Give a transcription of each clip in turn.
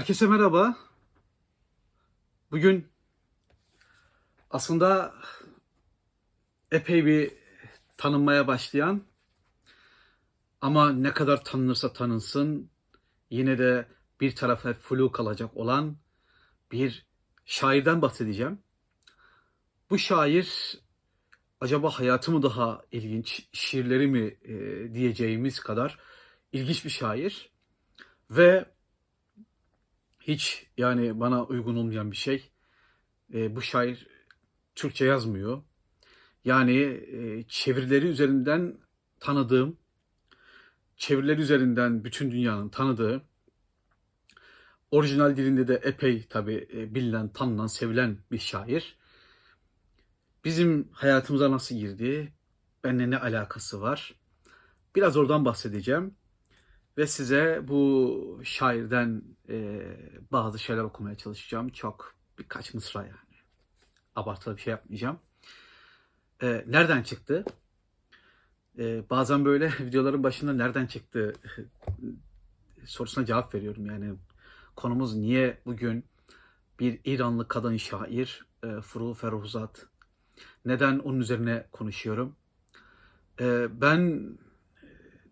Herkese merhaba. Bugün aslında epey bir tanınmaya başlayan ama ne kadar tanınırsa tanınsın yine de bir tarafa flu kalacak olan bir şairden bahsedeceğim. Bu şair acaba hayatı mı daha ilginç, şiirleri mi e, diyeceğimiz kadar ilginç bir şair ve hiç yani bana uygun olmayan bir şey. E, bu şair Türkçe yazmıyor. Yani e, çevirileri üzerinden tanıdığım, çevirileri üzerinden bütün dünyanın tanıdığı, orijinal dilinde de epey tabi e, bilinen, tanınan, sevilen bir şair. Bizim hayatımıza nasıl girdi, benimle ne alakası var? Biraz oradan bahsedeceğim ve size bu şairden e, bazı şeyler okumaya çalışacağım. Çok birkaç mısra yani. Abartılı bir şey yapmayacağım. E, nereden çıktı? E, bazen böyle videoların başında nereden çıktı sorusuna cevap veriyorum. Yani konumuz niye bugün bir İranlı kadın şair e, Furu Ferruhzat neden onun üzerine konuşuyorum? E, ben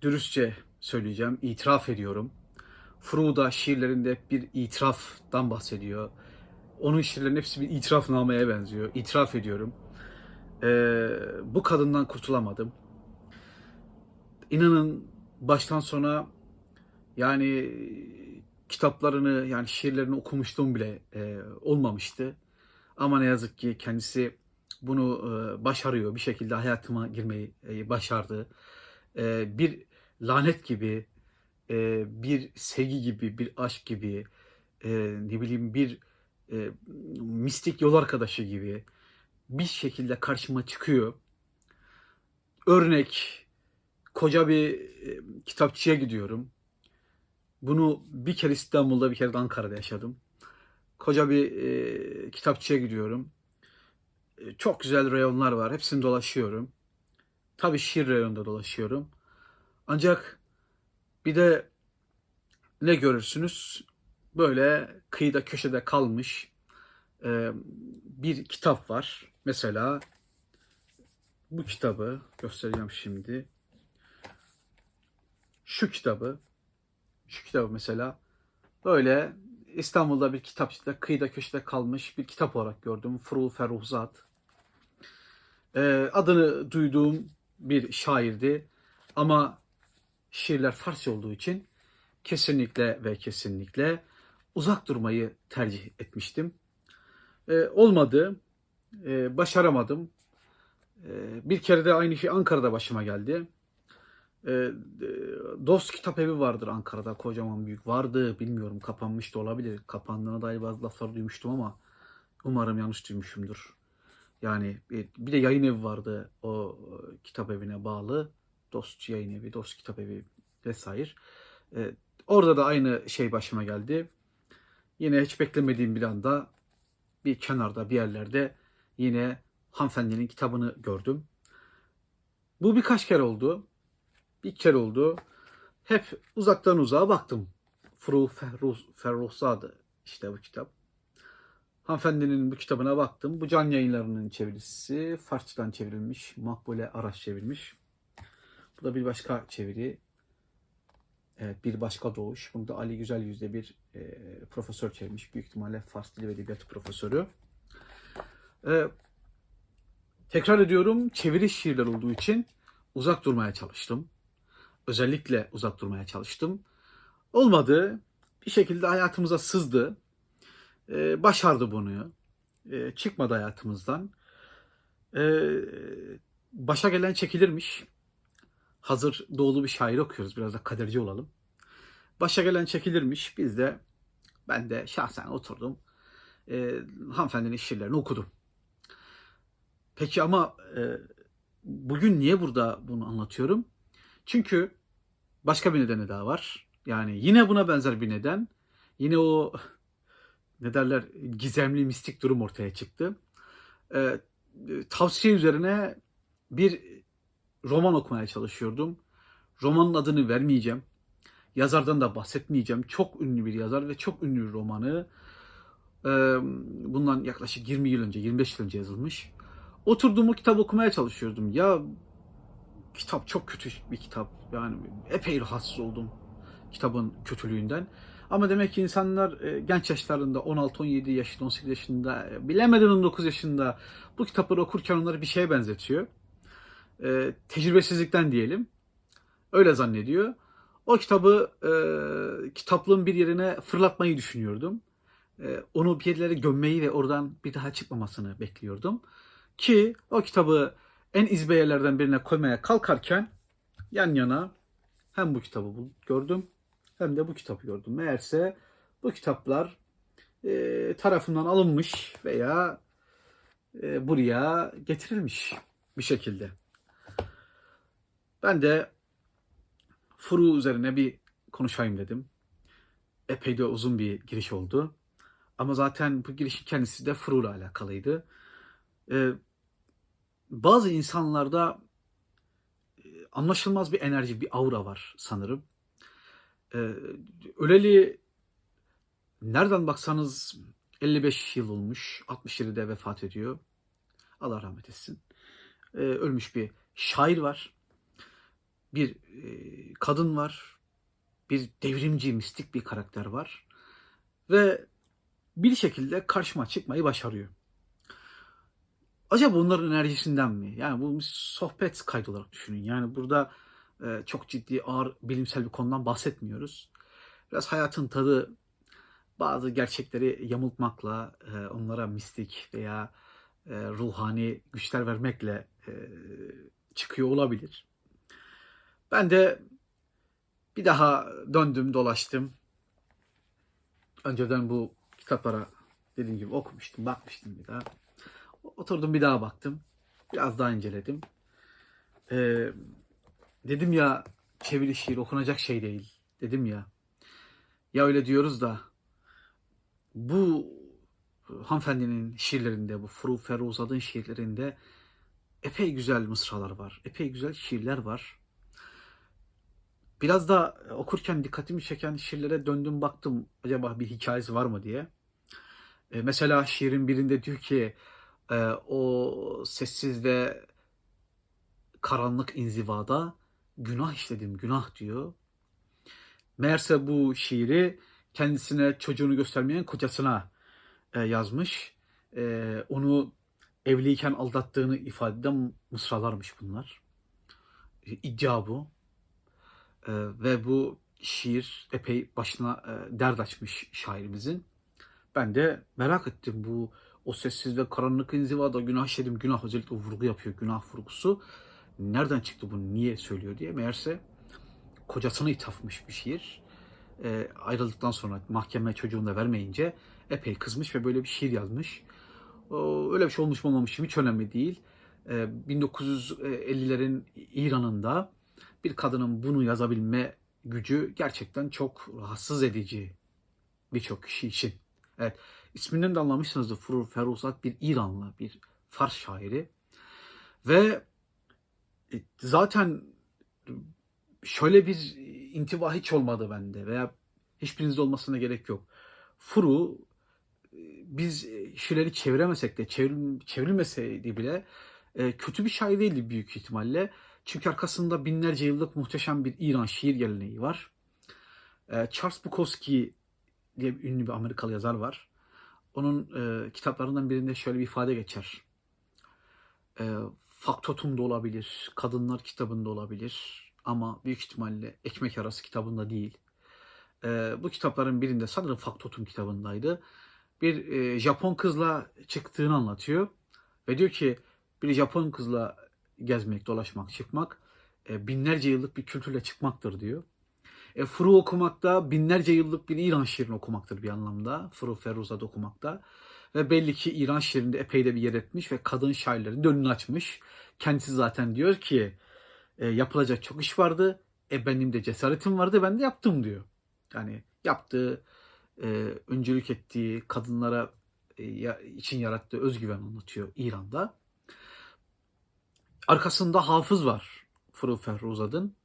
dürüstçe söyleyeceğim, itiraf ediyorum. Fruda şiirlerinde bir itiraftan bahsediyor. Onun şiirlerinin hepsi bir itirafnameye benziyor. İtiraf ediyorum. Ee, bu kadından kurtulamadım. İnanın baştan sona yani kitaplarını yani şiirlerini okumuştum bile e, olmamıştı. Ama ne yazık ki kendisi bunu e, başarıyor. Bir şekilde hayatıma girmeyi e, başardı. E, bir lanet gibi, e, bir sevgi gibi, bir aşk gibi, e, ne bileyim bir e, mistik yol arkadaşı gibi bir şekilde karşıma çıkıyor. Örnek, koca bir e, kitapçıya gidiyorum. Bunu bir kere İstanbul'da, bir kere de Ankara'da yaşadım. Koca bir e, kitapçıya gidiyorum. E, çok güzel reyonlar var. Hepsini dolaşıyorum. Tabii şiir reyonunda dolaşıyorum. Ancak bir de ne görürsünüz? Böyle kıyıda köşede kalmış e, bir kitap var. Mesela bu kitabı göstereceğim şimdi. Şu kitabı, şu kitabı mesela böyle İstanbul'da bir kitapçıda kıyıda köşede kalmış bir kitap olarak gördüm. Furu Ferruhzat. E, adını duyduğum bir şairdi. Ama şiirler Farsça olduğu için kesinlikle ve kesinlikle uzak durmayı tercih etmiştim. Ee, olmadı, ee, başaramadım. Ee, bir kere de aynı şey Ankara'da başıma geldi. Ee, Dost Kitap Evi vardır Ankara'da, kocaman büyük. Vardı, bilmiyorum kapanmış da olabilir. Kapandığına dair bazı laflar duymuştum ama umarım yanlış duymuşumdur. Yani bir de yayın evi vardı o kitap evine bağlı. Dost Yayın Evi, Dost Kitap Evi vesaire. Ee, orada da aynı şey başıma geldi. Yine hiç beklemediğim bir anda bir kenarda bir yerlerde yine hanımefendinin kitabını gördüm. Bu birkaç kere oldu. Bir kere oldu. Hep uzaktan uzağa baktım. Fru Ferruh, Ferruhzade işte bu kitap. Hanımefendinin bu kitabına baktım. Bu can yayınlarının çevirisi. Farsçadan çevrilmiş. Makbule Araç çevirmiş. Bu da bir başka çeviri. Evet, bir başka doğuş. Bunu da Ali Güzel Yüzde bir e, profesör çevirmiş. Büyük ihtimalle Fars Dili ve Edebiyatı profesörü. E, tekrar ediyorum, çeviri şiirler olduğu için uzak durmaya çalıştım. Özellikle uzak durmaya çalıştım. Olmadı. Bir şekilde hayatımıza sızdı. E, başardı bunu. E, çıkmadı hayatımızdan. E, başa gelen çekilirmiş hazır doğulu bir şair okuyoruz. Biraz da kaderci olalım. Başa gelen çekilirmiş. Biz de ben de şahsen oturdum. E, hanımefendinin şiirlerini okudum. Peki ama e, bugün niye burada bunu anlatıyorum? Çünkü başka bir nedeni daha var. Yani yine buna benzer bir neden. Yine o ne derler gizemli mistik durum ortaya çıktı. E, tavsiye üzerine bir roman okumaya çalışıyordum. Romanın adını vermeyeceğim. Yazardan da bahsetmeyeceğim. Çok ünlü bir yazar ve çok ünlü bir romanı. Ee, bundan yaklaşık 20 yıl önce, 25 yıl önce yazılmış. Oturdum o kitabı okumaya çalışıyordum. Ya kitap çok kötü bir kitap. Yani epey rahatsız oldum kitabın kötülüğünden. Ama demek ki insanlar e, genç yaşlarında 16-17 yaşında, 18 yaşında, e, bilemeden 19 yaşında bu kitapları okurken onları bir şeye benzetiyor. E, tecrübesizlikten diyelim. Öyle zannediyor. O kitabı e, kitaplığın bir yerine fırlatmayı düşünüyordum. E, onu bir yerlere gömmeyi ve oradan bir daha çıkmamasını bekliyordum. Ki o kitabı en izbe yerlerden birine koymaya kalkarken yan yana hem bu kitabı gördüm hem de bu kitabı gördüm. Meğerse bu kitaplar e, tarafından alınmış veya e, buraya getirilmiş bir şekilde. Ben de Furu üzerine bir konuşayım dedim. Epey de uzun bir giriş oldu. Ama zaten bu girişin kendisi de Furu ile alakalıydı. Ee, bazı insanlarda e, anlaşılmaz bir enerji, bir aura var sanırım. Ee, öleli nereden baksanız 55 yıl olmuş. 67'de vefat ediyor. Allah rahmet etsin. Ee, ölmüş bir şair var. Bir e, kadın var. Bir devrimci, mistik bir karakter var. Ve bir şekilde karşıma çıkmayı başarıyor. Acaba onların enerjisinden mi? Yani bu sohbet kaydı olarak düşünün. Yani burada e, çok ciddi, ağır bilimsel bir konudan bahsetmiyoruz. Biraz hayatın tadı bazı gerçekleri yamultmakla, e, onlara mistik veya ruhani güçler vermekle çıkıyor olabilir. Ben de bir daha döndüm, dolaştım. Önceden bu kitaplara dediğim gibi okumuştum, bakmıştım bir daha. Oturdum bir daha baktım. Biraz daha inceledim. Ee, dedim ya çeviri şiir okunacak şey değil. Dedim ya. Ya öyle diyoruz da bu hanımefendinin şiirlerinde, bu Furu Feruzad'ın şiirlerinde epey güzel mısralar var. Epey güzel şiirler var. Biraz da okurken dikkatimi çeken şiirlere döndüm baktım acaba bir hikayesi var mı diye. E, mesela şiirin birinde diyor ki e, o sessiz ve karanlık inzivada günah işledim günah diyor. Meğerse bu şiiri kendisine çocuğunu göstermeyen kocasına e, yazmış. E, onu evliyken aldattığını ifade eden mısralarmış bunlar. E, iddia bu. E, ve bu şiir epey başına e, dert açmış şairimizin. Ben de merak ettim bu o sessiz ve karanlık inzivada günah işledim günah özellikle vurgu yapıyor günah vurgusu. Nereden çıktı bunu niye söylüyor diye. Meğerse kocasına ithafmış bir şiir. E, ayrıldıktan sonra mahkeme çocuğunu da vermeyince epey kızmış ve böyle bir şiir yazmış. O, öyle bir şey olmuş mu olmamış mı hiç önemli değil. E, 1950'lerin İran'ında bir kadının bunu yazabilme gücü gerçekten çok rahatsız edici birçok kişi için. Evet, isminden de anlamışsınızdır. Furur Feruzat bir İranlı, bir Fars şairi. Ve e, zaten şöyle bir intiba hiç olmadı bende veya hiçbirinizde olmasına gerek yok. Furu e, biz şiirleri çeviremesek de çevrilmeseydi bile e, kötü bir şair değildi büyük ihtimalle. Çünkü arkasında binlerce yıllık muhteşem bir İran şiir geleneği var. E, Charles Bukowski diye bir ünlü bir Amerikalı yazar var. Onun e, kitaplarından birinde şöyle bir ifade geçer. E, Faktotum'da olabilir, Kadınlar kitabında olabilir ama büyük ihtimalle Ekmek Arası kitabında değil. E, bu kitapların birinde sanırım Faktotum kitabındaydı. Bir e, Japon kızla çıktığını anlatıyor ve diyor ki bir Japon kızla gezmek, dolaşmak, çıkmak e, binlerce yıllık bir kültürle çıkmaktır diyor. E, Furu okumak da binlerce yıllık bir İran şiirini okumaktır bir anlamda. Furu Feruzat okumakta. Ve belli ki İran şiirinde epey de bir yer etmiş ve kadın şairlerin önünü açmış. Kendisi zaten diyor ki e, yapılacak çok iş vardı. E benim de cesaretim vardı ben de yaptım diyor. Yani yaptığı, e, öncülük ettiği, kadınlara e, için yarattığı özgüven anlatıyor İran'da. Arkasında hafız var Furu Feruzat'ın.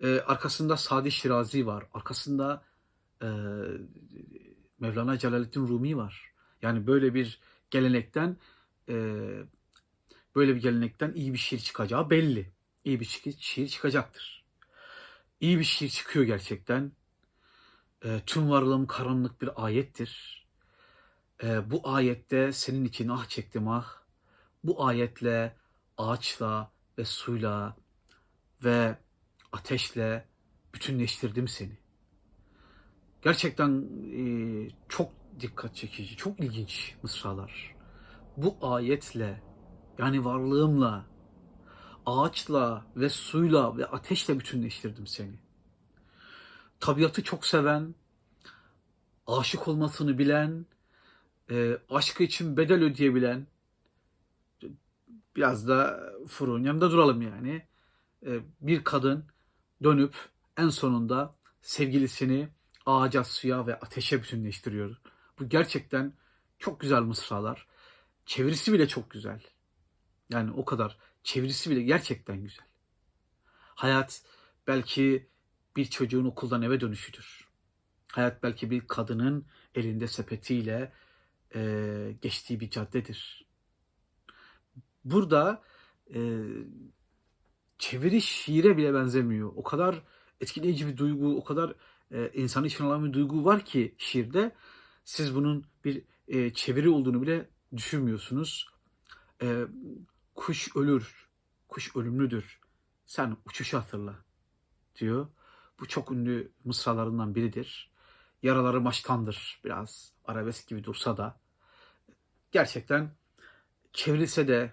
Ee, arkasında Sadi Şirazi var. Arkasında e, Mevlana Celaleddin Rumi var. Yani böyle bir gelenekten e, böyle bir gelenekten iyi bir şiir çıkacağı belli. İyi bir şi- şiir çıkacaktır. İyi bir şiir çıkıyor gerçekten. E, tüm varlığım karanlık bir ayettir. E, bu ayette senin için ah çektim ah. Bu ayetle, ağaçla ve suyla ve ateşle bütünleştirdim seni. Gerçekten e, çok dikkat çekici, çok ilginç mısralar. Bu ayetle yani varlığımla, ağaçla ve suyla ve ateşle bütünleştirdim seni. Tabiatı çok seven, aşık olmasını bilen, e, aşkı için bedel ödeyebilen, biraz da Furun yanında duralım yani. E, bir kadın dönüp en sonunda sevgilisini ağaca, suya ve ateşe bütünleştiriyor. Bu gerçekten çok güzel mısralar. Çevirisi bile çok güzel. Yani o kadar. Çevirisi bile gerçekten güzel. Hayat belki bir çocuğun okuldan eve dönüşüdür. Hayat belki bir kadının elinde sepetiyle e, geçtiği bir caddedir. Burada e, çeviri şiire bile benzemiyor. O kadar etkileyici bir duygu, o kadar e, insanı içine alan bir duygu var ki şiirde. Siz bunun bir e, çeviri olduğunu bile düşünmüyorsunuz. E, kuş ölür, kuş ölümlüdür. Sen uçuşu hatırla diyor. Bu çok ünlü mısralarından biridir. Yaraları maçtandır biraz arabesk gibi dursa da. Gerçekten çevrilse de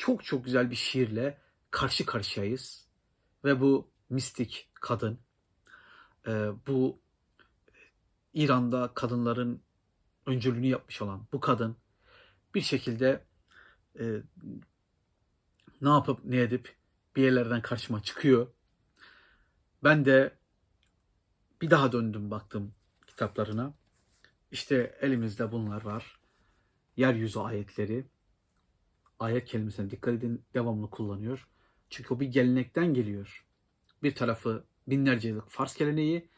çok çok güzel bir şiirle karşı karşıyayız. Ve bu mistik kadın, e, bu İran'da kadınların öncülüğünü yapmış olan bu kadın bir şekilde e, ne yapıp ne edip bir yerlerden karşıma çıkıyor. Ben de bir daha döndüm baktım kitaplarına. İşte elimizde bunlar var. Yeryüzü ayetleri. Ayet kelimesine dikkat edin devamlı kullanıyor. Çünkü o bir gelenekten geliyor. Bir tarafı binlerce yıllık Fars geleneği,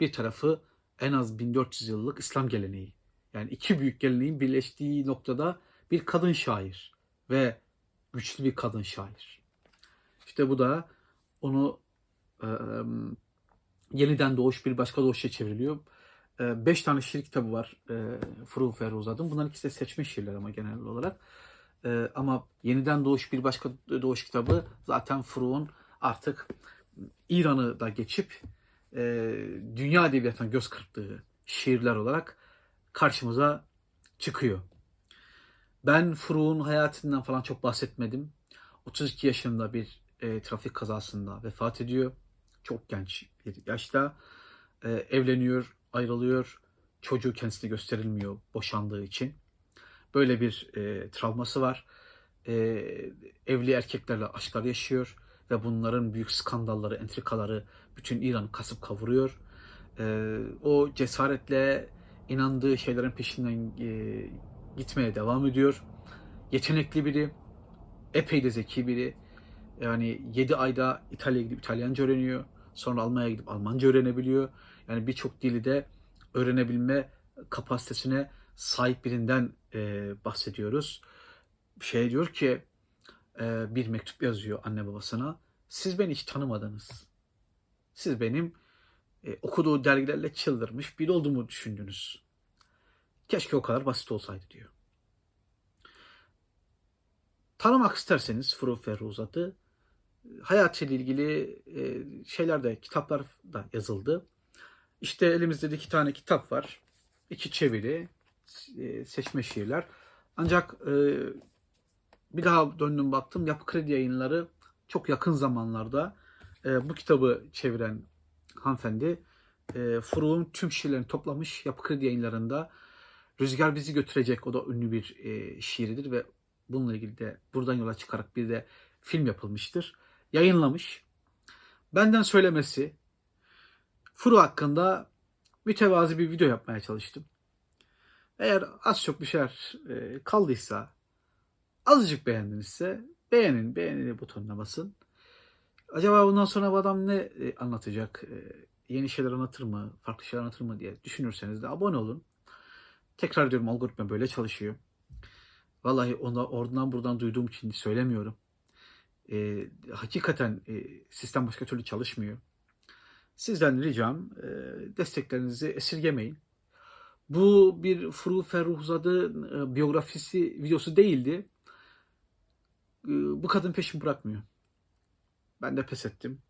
bir tarafı en az 1400 yıllık İslam geleneği. Yani iki büyük geleneğin birleştiği noktada bir kadın şair ve güçlü bir kadın şair. İşte bu da onu e, yeniden doğuş bir başka doğuşa çevriliyor. E, beş tane şiir kitabı var e, Furul Ferruzad'ın. Bunların ikisi de seçme şiirler ama genel olarak. E, ama yeniden doğuş bir başka doğuş kitabı zaten Furuk'un artık İran'ı da geçip e, dünya edebiyatına göz kırptığı şiirler olarak karşımıza çıkıyor. Ben Furuk'un hayatından falan çok bahsetmedim. 32 yaşında bir e, trafik kazasında vefat ediyor. Çok genç bir yaşta. E, evleniyor, ayrılıyor. Çocuğu kendisine gösterilmiyor boşandığı için. Böyle bir e, travması var. E, evli erkeklerle aşklar yaşıyor ve bunların büyük skandalları, entrikaları bütün İran'ı kasıp kavuruyor. E, o cesaretle inandığı şeylerin peşinden e, gitmeye devam ediyor. Yetenekli biri, epey de zeki biri. Yani 7 ayda İtalya'ya gidip İtalyanca öğreniyor. Sonra Almanya'ya gidip Almanca öğrenebiliyor. Yani birçok dili de öğrenebilme kapasitesine sahip birinden e, bahsediyoruz. Şey diyor ki e, bir mektup yazıyor anne babasına. Siz beni hiç tanımadınız. Siz benim e, okuduğu dergilerle çıldırmış biri olduğumu düşündünüz. Keşke o kadar basit olsaydı diyor. Tanımak isterseniz Furu Ferruzat'ı hayatıyla ilgili e, şeyler de kitaplar da yazıldı. İşte elimizde de iki tane kitap var. İki çeviri, seçme şiirler. Ancak e, bir daha döndüm baktım Yapı Kredi Yayınları çok yakın zamanlarda e, bu kitabı çeviren hanımefendi e, Furuk'un tüm şiirlerini toplamış Yapı Kredi Yayınları'nda Rüzgar Bizi Götürecek o da ünlü bir e, şiiridir ve bununla ilgili de buradan yola çıkarak bir de film yapılmıştır. Yayınlamış. Benden söylemesi Furu hakkında mütevazi bir video yapmaya çalıştım. Eğer az çok bir şeyler e, kaldıysa, azıcık beğendinizse beğenin, beğeni butonuna basın. Acaba bundan sonra bu adam ne e, anlatacak? E, yeni şeyler anlatır mı? Farklı şeyler anlatır mı diye düşünürseniz de abone olun. Tekrar diyorum algoritma böyle çalışıyor. Vallahi ona, oradan buradan duyduğum için söylemiyorum. E, hakikaten e, sistem başka türlü çalışmıyor. Sizden ricam e, desteklerinizi esirgemeyin. Bu bir Furu Ferruhzad'ın e, biyografisi videosu değildi. E, bu kadın peşimi bırakmıyor. Ben de pes ettim.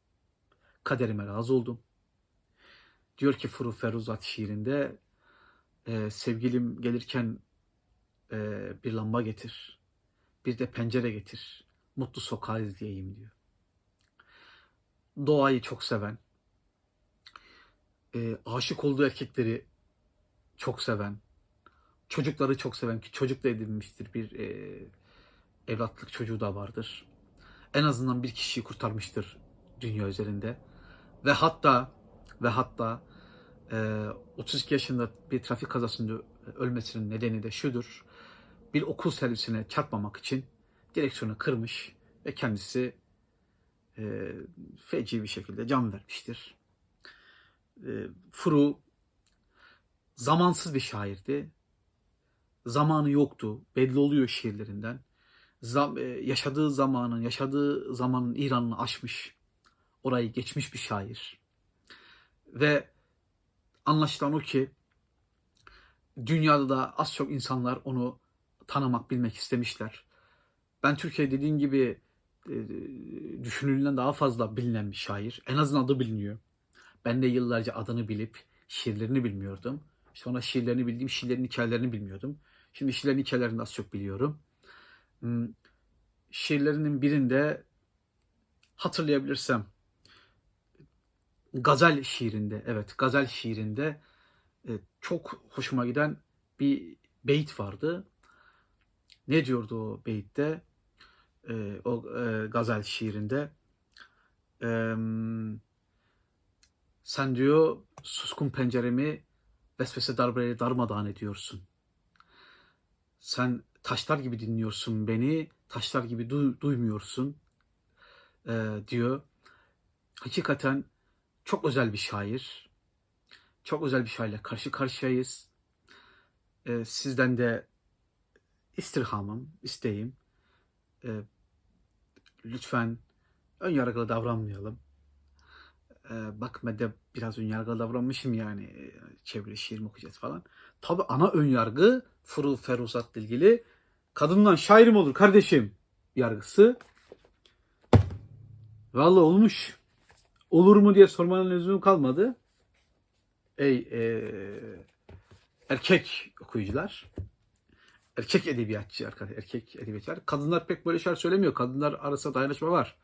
Kaderime razı oldum. Diyor ki Furu Ferruhzat şiirinde e, sevgilim gelirken e, bir lamba getir. Bir de pencere getir. Mutlu sokağı izleyeyim diyor. Doğayı çok seven, aşık olduğu erkekleri çok seven, çocukları çok seven ki çocuk da edinmiştir bir e, evlatlık çocuğu da vardır. En azından bir kişiyi kurtarmıştır dünya üzerinde. Ve hatta ve hatta e, 32 yaşında bir trafik kazasında ölmesinin nedeni de şudur. Bir okul servisine çarpmamak için direksiyonu kırmış ve kendisi e, feci bir şekilde can vermiştir. E, Furu zamansız bir şairdi. Zamanı yoktu. Belli oluyor şiirlerinden. Zam, e, yaşadığı zamanın, yaşadığı zamanın İran'ını aşmış. Orayı geçmiş bir şair. Ve anlaşılan o ki dünyada da az çok insanlar onu tanımak, bilmek istemişler. Ben Türkiye dediğin gibi e, düşünüldüğünden daha fazla bilinen bir şair. En azından adı biliniyor. Ben de yıllarca adını bilip şiirlerini bilmiyordum. Sonra şiirlerini bildiğim şiirlerin hikayelerini bilmiyordum. Şimdi şiirlerin hikayelerini az çok biliyorum. Hmm, Şiirlerinin birinde hatırlayabilirsem Gazel şiirinde, evet Gazel şiirinde e, çok hoşuma giden bir beyit vardı. Ne diyordu o beyitte? E, o e, Gazel şiirinde. Sen diyor suskun penceremi vesvese darbeleri darmadağın ediyorsun. Sen taşlar gibi dinliyorsun beni, taşlar gibi duy- duymuyorsun Ee, diyor. Hakikaten çok özel bir şair. Çok özel bir şairle karşı karşıyayız. Ee, sizden de istirhamım, isteğim. Ee, lütfen ön yargılı davranmayalım e, bak ben de biraz önyargılı davranmışım yani e, çevre şiir mi okuyacağız falan. Tabi ana önyargı Furu Feruzat'la ilgili kadından şair mi olur kardeşim yargısı. Vallahi olmuş. Olur mu diye sormanın lüzumu kalmadı. Ey e, erkek okuyucular. Erkek edebiyatçı arkadaşlar. Erkek edebiyatçılar. Kadınlar pek böyle şeyler söylemiyor. Kadınlar arasında dayanışma var.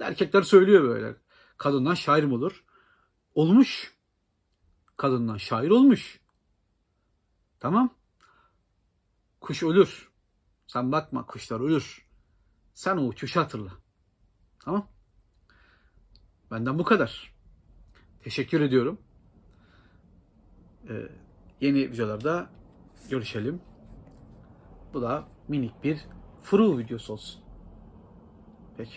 Erkekler söylüyor böyle. Kadından şair mi olur? Olmuş. Kadından şair olmuş. Tamam. Kuş ölür. Sen bakma kuşlar ölür. Sen o uçuşu hatırla. Tamam. Benden bu kadar. Teşekkür ediyorum. Ee, yeni videolarda görüşelim. Bu da minik bir furu videosu olsun. Peki.